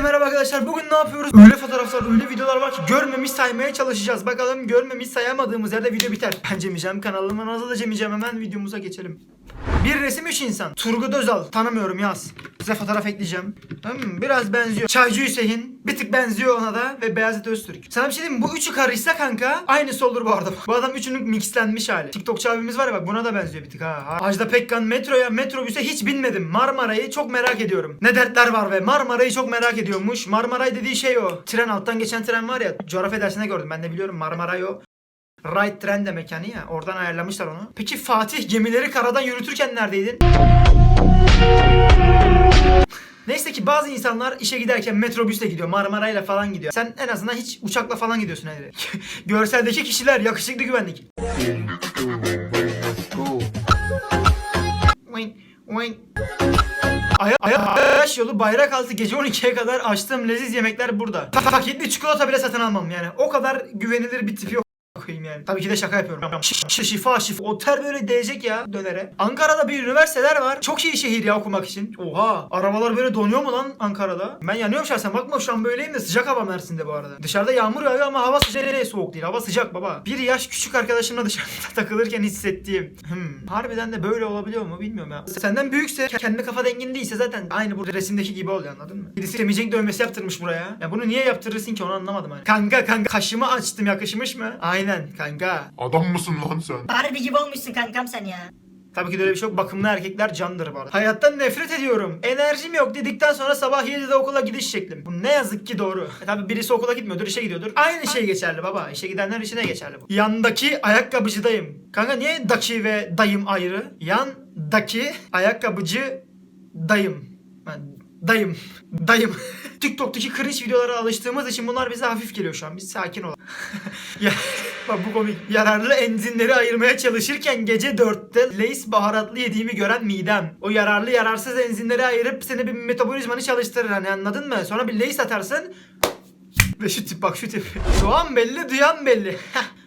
Herkese merhaba arkadaşlar. Bugün ne yapıyoruz? Öyle fotoğraflar, öyle videolar var ki görmemiş saymaya çalışacağız. Bakalım görmemiş sayamadığımız yerde video biter. Ben Cem İcem, kanalımın adı da Cem İcem. Hemen videomuza geçelim. Bir resim üç insan. Turgut Özal. Tanımıyorum yaz. Size fotoğraf ekleyeceğim. Hmm, biraz benziyor. Çaycı Hüseyin. Bir tık benziyor ona da. Ve Beyazıt Öztürk. Sana bir şey diyeyim mi? Bu üçü karışsa kanka aynısı olur bu arada. Bu adam üçünün mixlenmiş hali. TikTokçu abimiz var ya bak buna da benziyor bir tık ha. Ajda Pekkan metroya metrobüse hiç binmedim. Marmara'yı çok merak ediyorum. Ne dertler var ve Marmara'yı çok merak ediyormuş. Marmaray dediği şey o. Tren alttan geçen tren var ya. Coğrafya dersinde gördüm. Ben de biliyorum Marmaray o. Right tren demek yani ya. Oradan ayarlamışlar onu. Peki Fatih gemileri karadan yürütürken neredeydin? Neyse ki bazı insanlar işe giderken metrobüsle gidiyor, Marmaray'la falan gidiyor. Sen en azından hiç uçakla falan gidiyorsun hani. Görseldeki kişiler yakışıklı güvenlik. Aya, aya, Ayaş yolu bayrak altı gece 12'ye kadar açtığım leziz yemekler burada. Pa- Paketli çikolata bile satın almam yani. O kadar güvenilir bir tipi yok koyayım yani. Tabii ki de şaka yapıyorum. Ş- şifa şifa. O ter böyle değecek ya dönere. Ankara'da bir üniversiteler var. Çok iyi şehir ya okumak için. Oha. Arabalar böyle donuyor mu lan Ankara'da? Ben yanıyorum şahsen. Bakma şu an böyleyim de sıcak hava Mersin'de bu arada. Dışarıda yağmur yağıyor ama hava sıcak değil, soğuk değil. Hava sıcak baba. Bir yaş küçük arkadaşımla dışarıda takılırken hissettiğim. Hmm. Harbiden de böyle olabiliyor mu bilmiyorum ya. Senden büyükse kendi kafa dengin değilse zaten aynı burada resimdeki gibi oluyor anladın mı? Birisi temizlik dövmesi yaptırmış buraya. Ya bunu niye yaptırırsın ki onu anlamadım hani. Kanka kanka kaşımı açtım yakışmış mı? Aynen kanka. Adam mısın lan sen? Harbi gibi olmuşsun kankam sen ya. Tabii ki de öyle bir şey yok. Bakımlı erkekler candır bu arada. Hayattan nefret ediyorum. Enerjim yok dedikten sonra sabah 7'de okula gidiş şeklim. Bu ne yazık ki doğru. E tabii birisi okula gitmiyordur, işe gidiyordur. Aynı şey geçerli baba. İşe gidenler işine geçerli bu. Yandaki ayakkabıcıdayım. Kanka niye daki ve dayım ayrı? Yandaki ayakkabıcı dayım. Ben dayım. Dayım. TikTok'taki cringe videolara alıştığımız için bunlar bize hafif geliyor şu an. Biz sakin olalım. ya, bak bu komik. Yararlı enzimleri ayırmaya çalışırken gece 4'te Lay's baharatlı yediğimi gören midem. O yararlı yararsız enzimleri ayırıp seni bir metabolizmanı çalıştırır hani anladın mı? Sonra bir Lay's atarsın. Ve şu tip bak şu tip. Doğan belli duyan belli.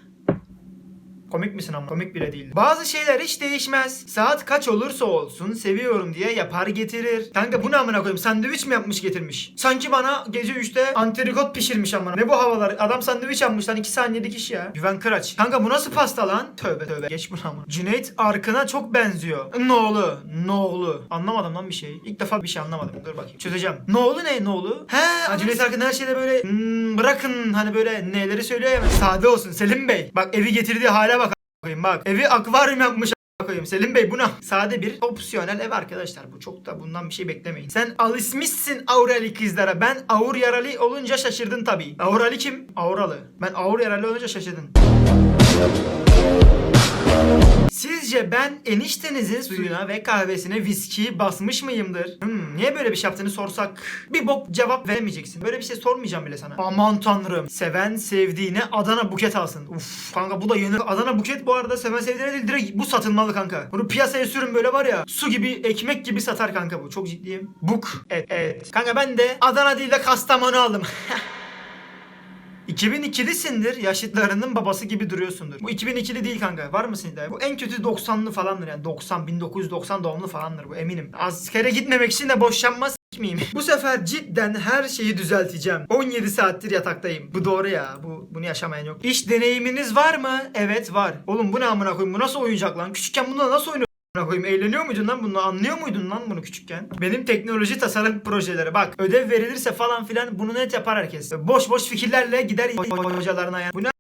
Komik misin ama? Komik bile değil. Bazı şeyler hiç değişmez. Saat kaç olursa olsun seviyorum diye yapar getirir. Kanka bu ne amına koyayım? Sandviç mi yapmış getirmiş? Sanki bana gece 3'te antrikot pişirmiş amına. Ne bu havalar? Adam sandviç yapmış lan 2 saniyelik iş ya. Güven Kıraç. Kanka bu nasıl pasta lan? Tövbe tövbe. Geç bunu amına. Cüneyt Arkın'a çok benziyor. Noğlu. Noğlu. Anlamadım lan bir şey. İlk defa bir şey anlamadım. Dur bakayım. Çözeceğim. Noğlu ne Noğlu? He. ha, Cüneyt Arkın her şeyde böyle hmm, bırakın hani böyle neleri söylüyor ya. Sade olsun Selim Bey. Bak evi getirdiği hale bak koyayım bak. Evi akvaryum yapmış koyayım. Selim Bey buna sade bir opsiyonel ev arkadaşlar. Bu çok da bundan bir şey beklemeyin. Sen alışmışsın Aurali kızlara. Ben Aur yaralı olunca şaşırdın tabii. Aurali kim? Auralı. Ben Aur yaralı olunca şaşırdın. Sizce ben eniştenizin suyuna ve kahvesine viski basmış mıyımdır? Hmm, niye böyle bir şey yaptığını sorsak bir bok cevap veremeyeceksin. Böyle bir şey sormayacağım bile sana. Aman tanrım. Seven sevdiğine Adana buket alsın. Uf kanka bu da yeni. Adana buket bu arada seven sevdiğine değil direkt bu satılmalı kanka. Bunu piyasaya sürün böyle var ya su gibi ekmek gibi satar kanka bu. Çok ciddiyim. Buk. Evet, evet. Kanka ben de Adana değil de Kastamonu aldım. 2002'lisindir. Yaşıtlarının babası gibi duruyorsundur. Bu 2002'li değil kanka. Var mısın iddia? Bu en kötü 90'lı falandır yani. 90, 1990 doğumlu falandır bu eminim. Askere gitmemek için de boşanma s**meyim. Bu sefer cidden her şeyi düzelteceğim. 17 saattir yataktayım. Bu doğru ya. Bu bunu yaşamayan yok. İş deneyiminiz var mı? Evet var. Oğlum bu ne amına koyayım? Bu nasıl oyuncak lan? Küçükken bununla nasıl oynuyor? Koyayım eğleniyor muydun lan bunu anlıyor muydun lan bunu küçükken? Benim teknoloji tasarım projeleri bak ödev verilirse falan filan bunu net yapar herkes. Boş boş fikirlerle gider hocalarına yani. Bu ne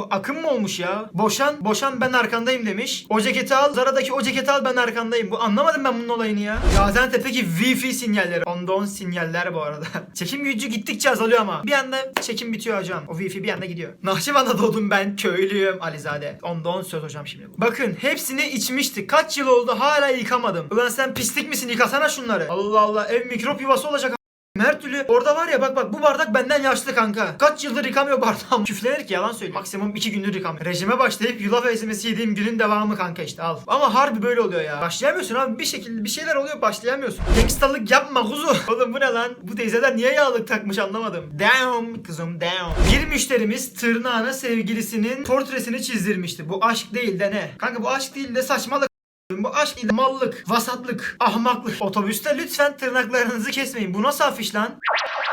bu akım mı olmuş ya? Boşan, boşan ben arkandayım demiş. O ceketi al, Zara'daki o ceketi al ben arkandayım. Bu anlamadım ben bunun olayını ya. Gaziantep'teki Wi-Fi sinyalleri. Onda on sinyaller bu arada. çekim gücü gittikçe azalıyor ama. Bir anda çekim bitiyor hocam. O Wi-Fi bir anda gidiyor. Nahçıvan'da doğdum ben. Köylüyüm Alizade. Onda on söz hocam şimdi. Bakın hepsini içmiştik. Kaç yıl oldu hala yıkamadım. Ulan sen pislik misin? Yıkasana şunları. Allah Allah ev mikrop yuvası olacak her türlü orada var ya bak bak bu bardak benden yaşlı kanka. Kaç yıldır yıkamıyor bardağım. Küflenir ki yalan söylüyor. Maksimum 2 gündür yıkamıyor. Rejime başlayıp yulaf ezmesi yediğim günün devamı kanka işte al. Ama harbi böyle oluyor ya. Başlayamıyorsun abi bir şekilde bir şeyler oluyor başlayamıyorsun. Gangstalık yapma kuzu. Oğlum bu ne lan? Bu teyzeler niye yağlık takmış anlamadım. Damn kızım damn. Bir müşterimiz tırnağına sevgilisinin portresini çizdirmişti. Bu aşk değil de ne? Kanka bu aşk değil de saçmalık. Bu aşk değil, mallık, vasatlık, ahmaklık. Otobüste lütfen tırnaklarınızı kesmeyin. Bu nasıl afiş lan?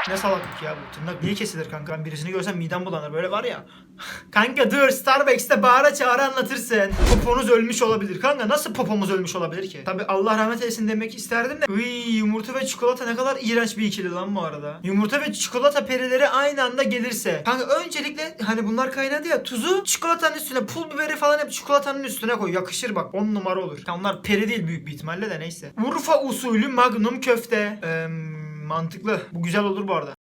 Ne salaklık ya bu. Tırnak niye kesilir kanka? Ben birisini görsem midem bulanır. Böyle var ya. kanka dur Starbucks'ta bağıra çağıra anlatırsın. Poponuz ölmüş olabilir. Kanka nasıl popomuz ölmüş olabilir ki? Tabi Allah rahmet eylesin demek isterdim de. Uy, yumurta ve çikolata ne kadar iğrenç bir ikili lan bu arada. Yumurta ve çikolata perileri aynı anda gelirse. Kanka öncelikle hani bunlar kaynadı ya. Tuzu çikolatanın üstüne pul biberi falan hep çikolatanın üstüne koy. Yakışır bak 10 numara olur. Ya onlar peri değil büyük bir ihtimalle de neyse. Urfa usulü magnum köfte. Eee mantıklı. Bu güzel olur bu arada.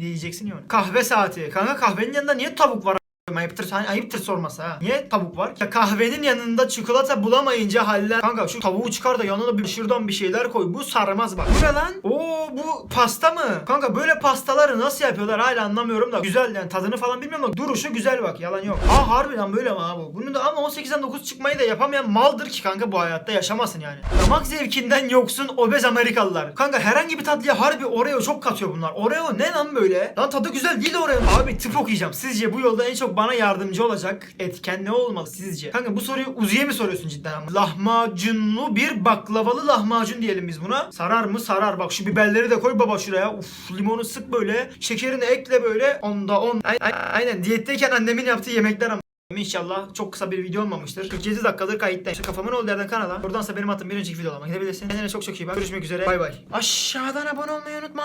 Diyeceksin ya. Kahve saati. Kanka kahvenin yanında niye tavuk var? Ayıptır, hani ayıptır sorması ha. Niye tavuk var? Ya kahvenin yanında çikolata bulamayınca haller. Kanka şu tavuğu çıkar da yanına bir şırdan bir şeyler koy. Bu sarmaz bak. Bu ne lan? Oo bu pasta mı? Kanka böyle pastaları nasıl yapıyorlar hala anlamıyorum da. Güzel yani tadını falan bilmiyorum da duruşu güzel bak yalan yok. Aa harbiden böyle mi abi bu? Bunu da ama 18'den 9 çıkmayı da yapamayan maldır ki kanka bu hayatta yaşamasın yani. Damak zevkinden yoksun obez Amerikalılar. Kanka herhangi bir tatlıya harbi Oreo çok katıyor bunlar. Oreo ne lan böyle? Lan tadı güzel değil de Oreo. Abi tıp okuyacağım. Sizce bu yolda en çok bana yardımcı olacak etken ne olmalı sizce? Kanka bu soruyu Uzi'ye mi soruyorsun cidden ama? Lahmacunlu bir baklavalı lahmacun diyelim biz buna. Sarar mı? Sarar. Bak şu biberleri de koy baba şuraya. Uf limonu sık böyle. Şekerini ekle böyle. Onda on. Ay- ay- Aynen diyetteyken annemin yaptığı yemekler ama. İnşallah çok kısa bir video olmamıştır. 47 dakikadır kayıttayım. İşte kafamın olduğu yerden kanala. Buradansa benim attığım bir önceki videolarıma gidebilirsin. Kendine çok çok iyi bak. Görüşmek üzere. Bay bay. Aşağıdan abone olmayı unutma.